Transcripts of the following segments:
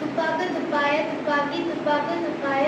துப்பாக்கு துப்பாய துப்பாக்கி துப்பாக்கு துப்பாய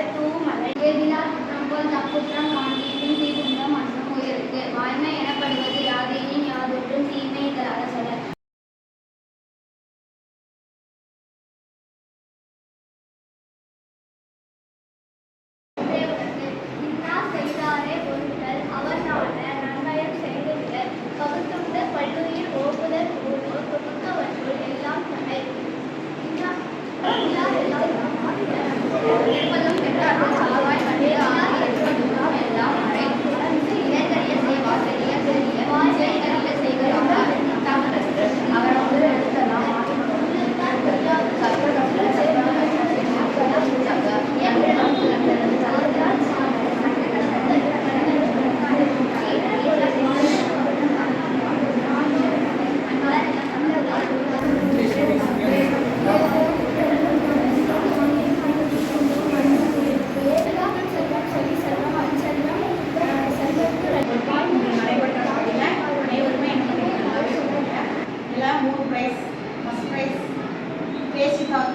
from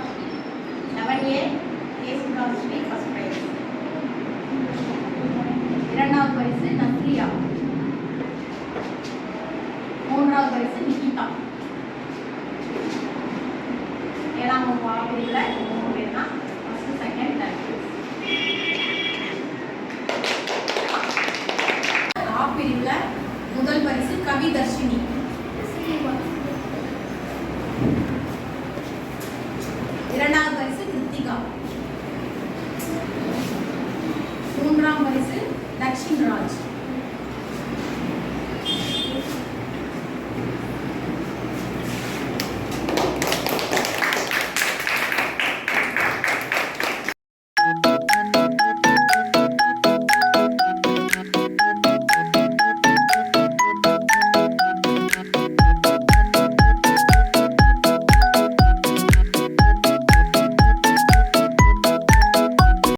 seven A, case from Sri first prize. இரண்டாவது பரிசு நஸ்ரியா. மூன்றாவது பரிசு நிகிதா. ஏழாம் வகுப்பு ஆப்பிரியில் மூணு பேர் தான் ஃபஸ்ட்டு செகண்ட் தேர்ட் ஆப்பிரியில் முதல் பரிசு கவிதர்ஷினி. Action branch.